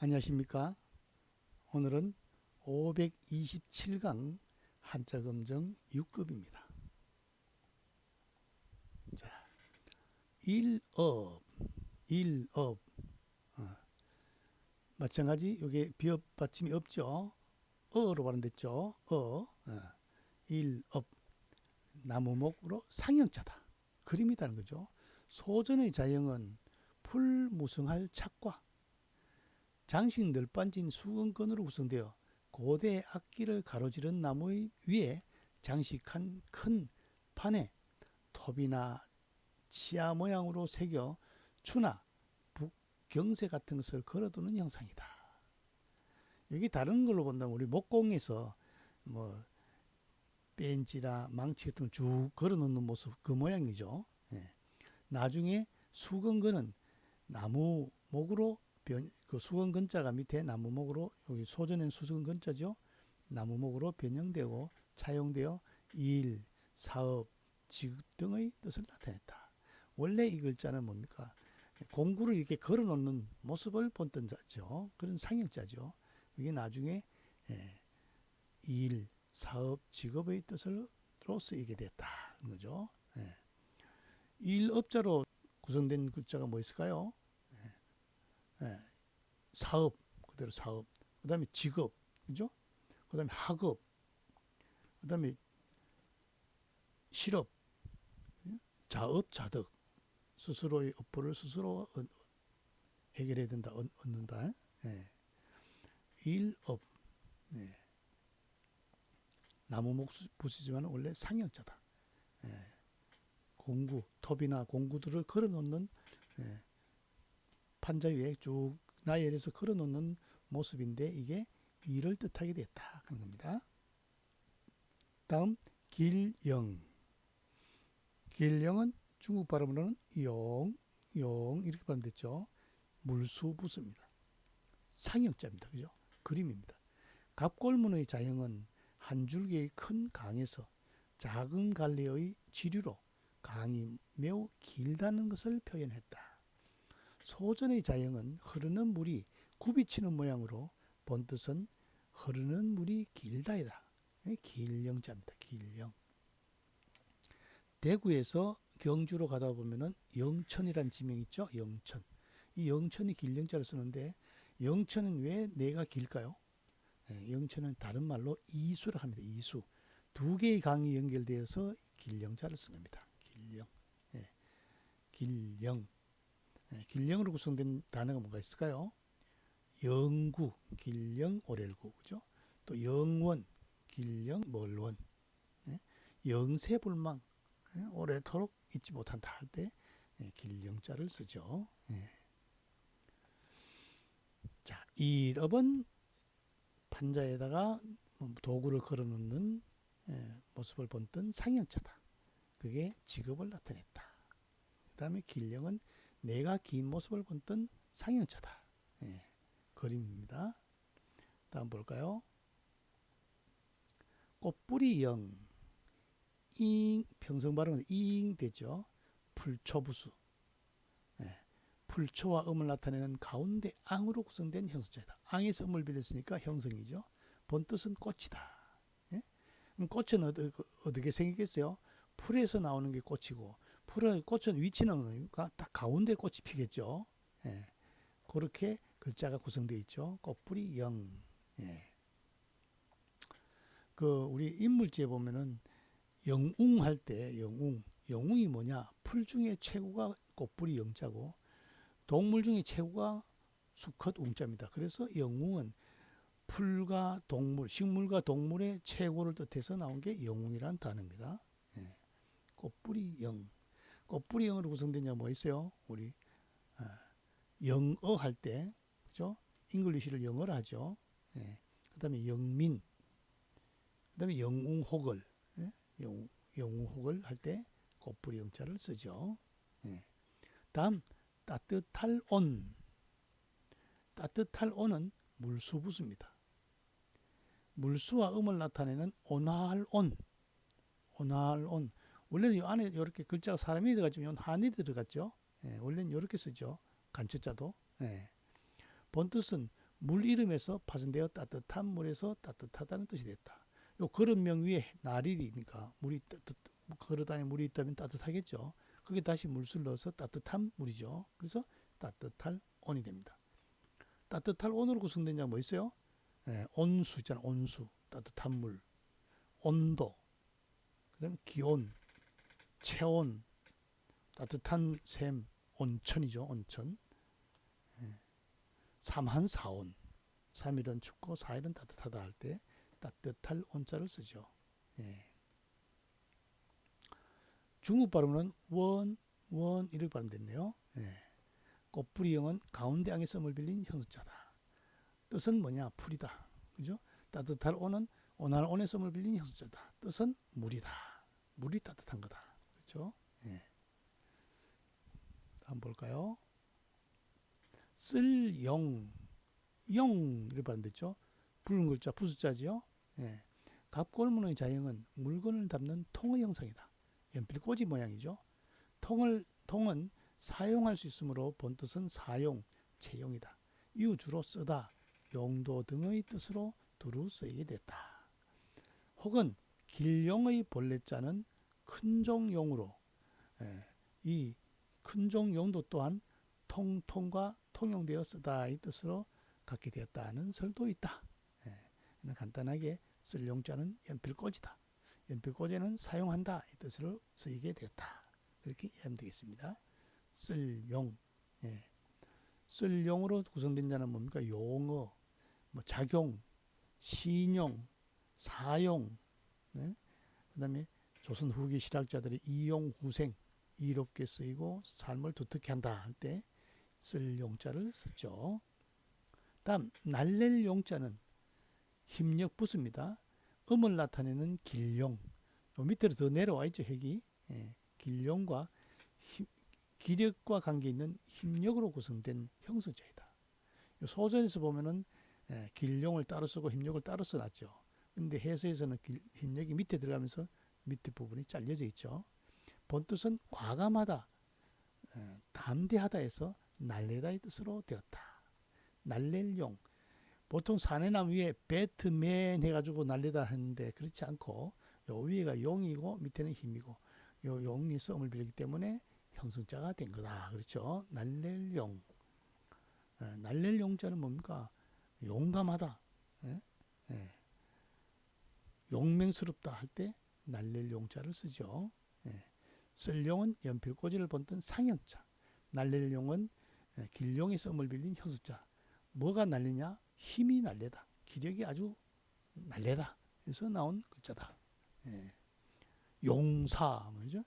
안녕하십니까. 오늘은 527강 한자 검정 6급입니다. 자, 일업, 일업. 어. 마찬가지 여기 비업 받침이 없죠. 어로 발음됐죠. 어, 어. 일업. 나무목으로 상형자다. 그림이다는 거죠. 소전의 자형은 풀무성할 착과 장식 널빤진 수건건으로 구성되어 고대 악기를 가로지른 나무 위에 장식한 큰 판에 톱이나 치아 모양으로 새겨 추나 북경세 같은 것을 걸어두는 형상이다. 여기 다른 걸로 본다면 우리 목공에서 뭐 벤치나 망치 같은 걸쭉 걸어놓는 모습 그 모양이죠. 예. 나중에 수건건은 나무 목으로 변, 그 수건건자가 밑에 나무목으로 여기 소전엔 수건건자죠. 나무목으로 변형되고 차용되어 일, 사업, 직업 등의 뜻을 나타냈다. 원래 이 글자는 뭡니까? 공구를 이렇게 걸어 놓는 모습을 본뜬 자죠. 그런 상형자죠. 이게 나중에 예, 일, 사업, 직업의 뜻으로 쓰이게 됐다. 거죠. 예. 일업자로 구성된 글자가 뭐 있을까요? 예, 사업 그대로 사업 그다음에 직업 그죠 그다음에 학업 그다음에 실업 자업 자득 스스로의 업보를 스스로 해결해야 된다 얻, 얻는다 예. 일업 예. 나무 목 부시지만 원래 상형자다 예. 공구 톱이나 공구들을 걸어 놓는 예. 판자 위에 쭉 나열해서 걸어놓는 모습인데 이게 일을 뜻하게 됐다 그런 겁니다. 다음 길영. 길영은 중국 발음으로는 용, 용 이렇게 발음됐죠. 물수부수입니다. 상형자입니다. 그죠? 그림입니다. 갑골문의 자형은 한 줄기의 큰 강에서 작은 갈래의 지류로 강이 매우 길다는 것을 표현했다. 소전의 자형은 흐르는 물이 굽이치는 모양으로 본 뜻은 흐르는 물이 길다이다. 예, 길령자입니다. 길령. 대구에서 경주로 가다 보면은 영천이란 지명 있죠. 영천. 이 영천이 길령자를 쓰는데 영천은 왜 내가 길까요? 예, 영천은 다른 말로 이수를 합니다. 이수. 두 개의 강이 연결되어서 길령자를 쓴 겁니다. 길령. 예, 길령. 예, 길령으로 구성된 단어가 뭐가 있을까요? 영구, 길령, 오렐구, 그죠? 또 영원, 길령, 멀원, 예? 영세불망, 예? 오래도록 잊지 못한다 할때 예, 길령자를 쓰죠. 예. 자, 일업은 판자에다가 뭐 도구를 걸어놓는 예, 모습을 본뜬 상형자다. 그게 직업을 나타냈다. 그 다음에 길령은 내가 긴 모습을 본뜬 상형자다. 예, 그림입니다. 다음 볼까요? 꽃뿌리 영, 잉 평성 발음은 잉 되죠. 풀초부수. 예, 풀초와 음을 나타내는 가운데 앙으로 구성된 형성자이다. 앙에서 음을 빌렸으니까 형성이죠. 본 뜻은 꽃이다. 예? 꽃은 어떻게 생기겠어요? 풀에서 나오는 게 꽃이고 풀의 꽃은 위치는 그러니까 딱 가운데 꽃이 피겠죠. 예. 그렇게 글자가 구성되어 있죠. 꽃뿌리 영. 예. 그 우리 인물지에 보면은 영웅 할 때 영웅, 영웅이 뭐냐? 풀 중에 최고가 꽃뿌리 영자고 동물 중에 최고가 수컷 웅자입니다. 그래서 영웅은 풀과 동물, 식물과 동물의 최고를 뜻해서 나온 게 영웅이라는 단어입니다. 예. 꽃뿌리 영. 꽃뿌리 영어로 구성된 뭐 있어요? 우리 아, 영어 할 때, 그죠? 잉글리시를 영어로 하죠. 예. 그다음에 영민, 그다음에 영웅호글, 예? 영웅, 영웅호글 할때 꽃뿌리 영자를 쓰죠. 예. 다음 따뜻할 온, 따뜻할 온은 물수부수입니다. 물수와 음을 나타내는 온화할 온, 온화할 온. 원래는 이 안에 이렇게 글자가 사람이 들어가지만 한이 들어갔죠. 예, 원래는 이렇게 쓰죠. 간체자도. 예. 본 뜻은 물 이름에서 파손되어 따뜻한 물에서 따뜻하다는 뜻이 됐다. 요 그릇명 위에 나릴이니까 물이 따뜻 안에 물이 있다면 따뜻하겠죠. 거기에 다시 물술 넣어서 따뜻한 물이죠. 그래서 따뜻할 온이 됩니다. 따뜻할 온으로 구성된 자가 뭐 있어요? 예, 온수 있잖아. 온수. 따뜻한 물. 온도. 그다음에 기온, 체온, 따뜻한 샘, 온천이죠. 온천. 예. 삼한 사온. 3일은 춥고 4일은 따뜻하다 할 때 따뜻할 온자를 쓰죠. 예. 중국 발음은 원, 원 이렇게 발음됐네요. 예. 꽃뿌리형은 가운데 양의 썸을 빌린 형수자다. 뜻은 뭐냐? 풀이다. 그죠? 따뜻할 온은 온할 온의 썸을 빌린 형수자다. 뜻은 물이다. 물이 따뜻한 거다. 그렇죠? 예. 다음 볼까요? 쓸영, 영 이렇게 발음됐죠? 붉은 글자 부숫자지요. 예. 갑골문의 자형은 물건을 담는 통의 형상이다. 연필꽂이 모양이죠. 통을 통은 사용할 수 있으므로 본 뜻은 사용, 채용이다. 이후 주로 쓰다, 용도 등의 뜻으로 두루 쓰이게 됐다. 혹은 길용의 본래자는 큰종용으로 예, 이 큰종용도 또한 통통과 통용되어 쓰다의 뜻으로 갖게 되었다는 설도 있다. 예, 간단하게 쓸 용자는 연필꽂이다. 연필꽂이는 사용한다 이 뜻으로 쓰이게 되었다. 그렇게 이해하면 되겠습니다. 쓸 용, 예. 쓸 용으로 구성된 자는 뭡니까? 용어, 뭐 작용, 신용, 사용, 네? 그다음에 조선 후기 실학자들이 이용 후생, 이롭게 쓰이고 삶을 두텁게 한다 할 때 쓸 용자를 썼죠. 다음 날랠 용자는 힘력 부수입니다. 음을 나타내는 길용. 요 밑으로 더 내려와 있죠, 핵이. 예, 길용과 힘, 기력과 관계 있는 힘력으로 구성된 형성자이다. 요 소절에서 보면은 예, 길용을 따로 쓰고 힘력을 따로 써놨죠. 근데 해서에서는 길, 힘력이 밑에 들어가면서 밑에 부분이 잘려져 있죠. 본뜻은 과감하다, 어, 담대하다에서 날래다의 뜻으로 되었다. 날랠용. 보통 사내나무 위에 배트맨 해가지고 날리다 하는데 그렇지 않고 요 위에가 용이고 밑에는 힘이고 요 용이 썸을 빌기 때문에 형성자가 된 거다. 그렇죠? 날랠 용. 에, 날랠 용자는 뭡니까? 용감하다. 에? 에. 용맹스럽다 할 때 날랠 용자를 쓰죠. 예. 쓸 용은 연필 꽂이를 본뜬 상형자. 날랠 용은 길용의 썸을 빌린 형수자. 뭐가 날리냐? 힘이 날래다. 기력이 아주 날래다. 그래서 나온 글자다. 예. 용사 뭐죠?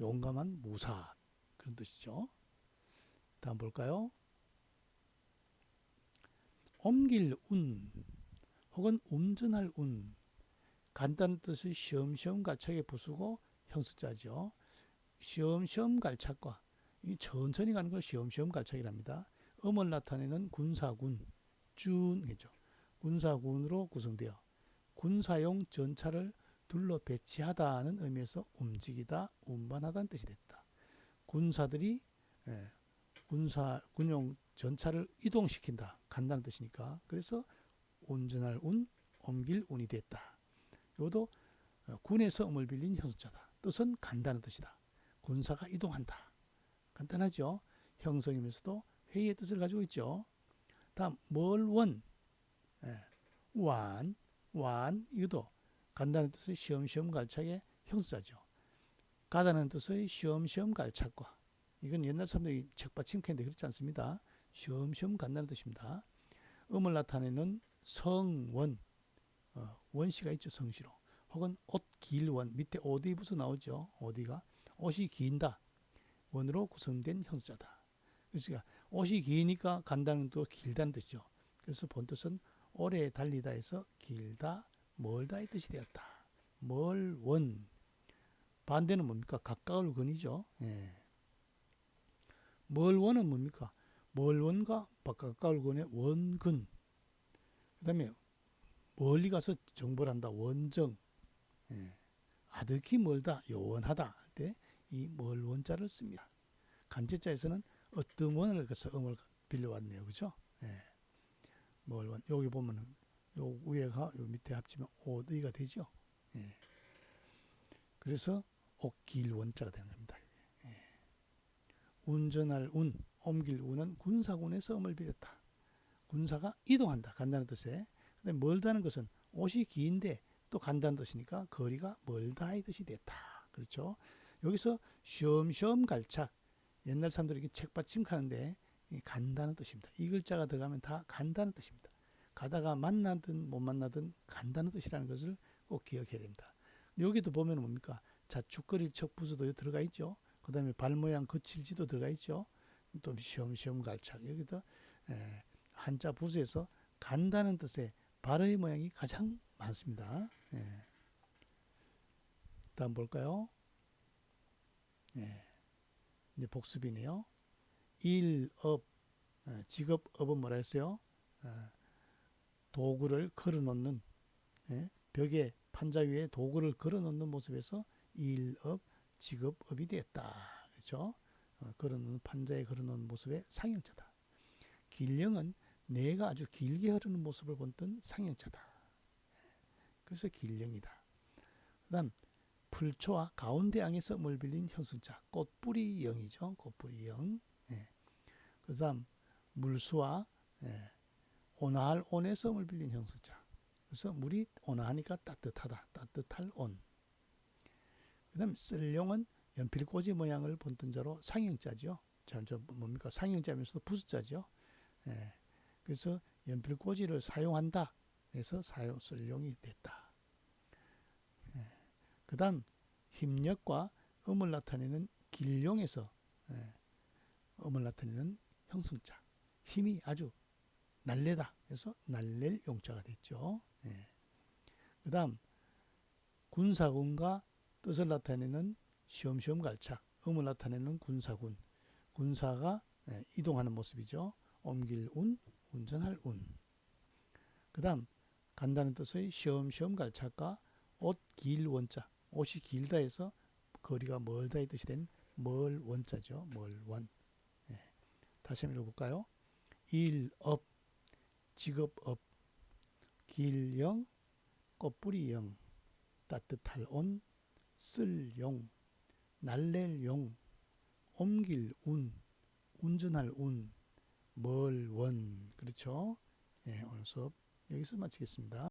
용감한 무사 그런 뜻이죠. 다음 볼까요? 옮길 운 혹은 운전할 운 간단한 뜻을 시험시험 갈착에 부수고 형수자죠. 시험시험 갈착과 이 천천히 가는 걸 시험시험 갈착이랍니다. 음을 나타내는 군사군 준이죠. 군사군으로 구성되어 군사용 전차를 둘러 배치하다는 의미에서 움직이다, 운반하다는 뜻이 됐다. 군사들이 예, 군사 군용 전차를 이동시킨다, 간다는 뜻이니까 그래서 운전할 운, 옮길 운이 됐다. 이것도 어, 군에서 음을 빌린 현수자다. 뜻은 간다는 뜻이다. 군사가 이동한다. 간단하죠. 형성이면서도 회의의 뜻을 가지고 있죠. 다음 멀원 예, 완, 완 이것도 간다는 뜻의 시험시험 갈착의 형사죠. 가다는 뜻의 시험시험 갈착과 이건 옛날 사람들이 책받침캐인데 그렇지 않습니다. 시험시험 간다는 뜻입니다. 음을 나타내는 성원 어, 원시가 있죠 성시로 혹은 옷 길원 밑에 어디 부서 나오죠 어디가 옷이 긴다 원으로 구성된 형사다. 그러니까 옷이 기니까 간다는 또 길다는 뜻이죠. 그래서 본뜻은 오래 달리다 해서 길다, 멀다의 뜻이 되었다. 멀원. 반대는 뭡니까? 가까울 근이죠. 예. 멀원은 뭡니까? 멀원과 가까울 근의 원근. 그 다음에 멀리 가서 정보를 한다. 원정. 예. 아득히 멀다, 요원하다 할 때 이 멀 원자를 씁니다. 간제자에서는 어떤 원을 그래서 음을 빌려왔네요. 그죠? 예. 멀 원. 여기 보면은 요 위에가 요 밑에 합치면 오의가 되죠. 예. 그래서 옥길 원자가 되는 겁니다. 예. 운전할 운, 옮길 운은 군사군의 섬을 빌렸다. 군사가 이동한다. 간다는 뜻에. 근데 멀다는 것은 옷이 긴데 또 간다는 뜻이니까 거리가 멀다 이 뜻이 됐다. 그렇죠? 여기서 쉬엄쉬엄 갈착. 옛날 사람들이 이렇게 책받침 하는데 이 간다는 뜻입니다. 이 글자가 들어가면 다 간다는 뜻입니다. 가다가 만나든 못 만나든 간다는 뜻이라는 것을 꼭 기억해야 됩니다. 여기도 보면 뭡니까? 자축거릴 척부수도 들어가 있죠. 그 다음에 발 모양 거칠지도 들어가 있죠. 또 시험시험 갈착. 여기도 에, 한자 부수에서 간다는 뜻의 발의 모양이 가장 많습니다. 예. 다음 볼까요? 예. 이제 복습이네요. 일, 업, 예, 직업, 업은 뭐라 했어요? 예, 도구를 걸어 놓는, 예, 벽에 판자 위에 도구를 걸어 놓는 모습에서 일, 업, 직업, 업이 됐다. 그렇죠? 어, 걸어 놓는 판자에 걸어 놓는 모습의 상형자다. 길령은 뇌가 아주 길게 흐르는 모습을 본뜬 상형자다. 예, 그래서 길령이다. 그 다음, 풀초와 가운데 양에서 물 빌린 현승자, 꽃뿌리 영이죠. 꽃뿌리 영. 예. 그 다음, 물수와 예, 온화할 온에서 물 빌린 형승자. 그래서 물이 온화하니까 따뜻하다. 따뜻할 온. 그 다음, 쓸룡은 연필꽂이 모양을 본뜬 자로 상형자죠. 자, 저 뭡니까? 상형자면서도 부수자죠. 예. 그래서 연필 꽂이를 사용한다. 그래서 사용 쓸룡이 됐다. 그 다음 힘력과 음을 나타내는 길용에서 예, 음을 나타내는 형성자 힘이 아주 날래다 그래서 날랠 용자가 됐죠 예. 그 다음 군사군과 뜻을 나타내는 시험시험 갈착 음을 나타내는 군사군 군사가 예, 이동하는 모습이죠 옮길 운 운전할 운 그 다음 간다는 뜻의 시험시험 갈착과 옷길 원자 옷이 길다 해서 거리가 멀다의 뜻이 된 멀 원자죠. 멀 원. 예. 다시 한번 읽어볼까요? 일업, 직업업, 길영, 꽃뿌리영, 따뜻할 온, 쓸용, 날랠 용, 옮길 운, 운전할 운, 멀 원. 그렇죠? 예, 오늘 수업 여기서 마치겠습니다.